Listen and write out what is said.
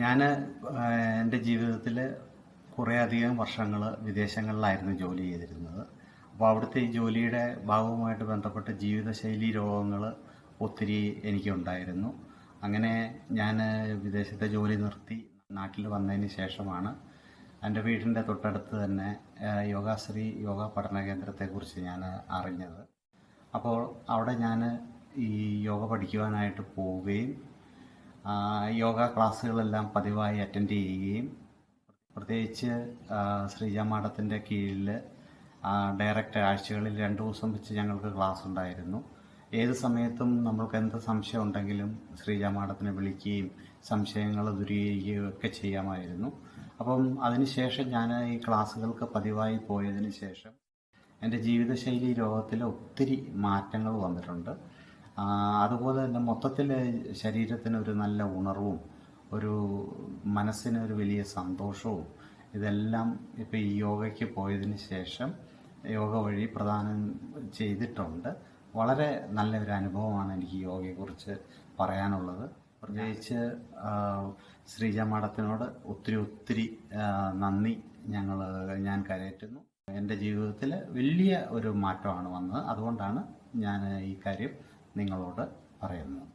ഞാൻ എന്റെ ജീവിതത്തിൽ കുറേയധികം വർഷങ്ങൾ വിദേശങ്ങളിലായിരുന്നു ജോലി ചെയ്തിരുന്നത്. അപ്പോൾ അവിടുത്തെ ഈ ജോലിയുടെ ഭാഗവുമായിട്ട് ബന്ധപ്പെട്ട ജീവിതശൈലി രോഗങ്ങൾ ഒത്തിരി എനിക്കുണ്ടായിരുന്നു. അങ്ങനെ ഞാൻ വിദേശത്തെ ജോലി നിർത്തി നാട്ടിൽ വന്നതിന് ശേഷമാണ് എന്റെ വീടിന്റെ തൊട്ടടുത്ത് തന്നെ യോഗാശ്രീ യോഗ പഠന കേന്ദ്രത്തെക്കുറിച്ച് ഞാൻ അറിഞ്ഞത്. അപ്പോൾ അവിടെ ഞാൻ ഈ യോഗ പഠിക്കുവാനായിട്ട് പോവുകയും യോഗ ക്ലാസ്സുകളെല്ലാം പതിവായി അറ്റൻഡ് ചെയ്യുകയും പ്രത്യേകിച്ച് ശ്രീജ മാഡത്തിന്റെ കീഴിൽ ഡയറക്റ്റ് ആഴ്ചകളിൽ രണ്ട് ദിവസം വെച്ച് ഞങ്ങൾക്ക് ക്ലാസ് ഉണ്ടായിരുന്നു ഏത് സമയത്തും നമ്മൾക്ക് എന്ത് സംശയം ഉണ്ടെങ്കിലും ശ്രീജ മാഡത്തിനെ വിളിക്കുകയും സംശയങ്ങൾ ദുരീകരിക്കുകയും ഒക്കെ ചെയ്യാമായിരുന്നു. അപ്പം അതിനുശേഷം ഞാൻ ഈ ക്ലാസ്സുകൾക്ക് പതിവായി പോയതിന് ശേഷം എന്റെ ജീവിതശൈലി രോഗത്തിൽ ഒത്തിരി മാറ്റങ്ങൾ വന്നിട്ടുണ്ട്. അതുപോലെ തന്നെ മൊത്തത്തിൽ ശരീരത്തിന് ഒരു നല്ല ഉണർവും ഒരു മനസ്സിന് ഒരു വലിയ സന്തോഷവും ഇതെല്ലാം ഇപ്പോൾ ഈ യോഗയ്ക്ക് പോയതിന് ശേഷം യോഗ വഴി പ്രദാനം ചെയ്തിട്ടുണ്ട്. വളരെ നല്ലൊരു അനുഭവമാണ് എനിക്ക് യോഗയെക്കുറിച്ച് പറയാനുള്ളത്. പ്രത്യേകിച്ച് ശ്രീജ മാഡത്തിനോട് ഒത്തിരി ഒത്തിരി നന്ദി ഞങ്ങൾ ഞാൻ കരയറ്റുന്നു. എന്റെ ജീവിതത്തിൽ വലിയ ഒരു മാറ്റമാണ് വന്നത്. അതുകൊണ്ടാണ് ഞാൻ ഈ കാര്യം നിങ്ങളോട് പറയുന്നത്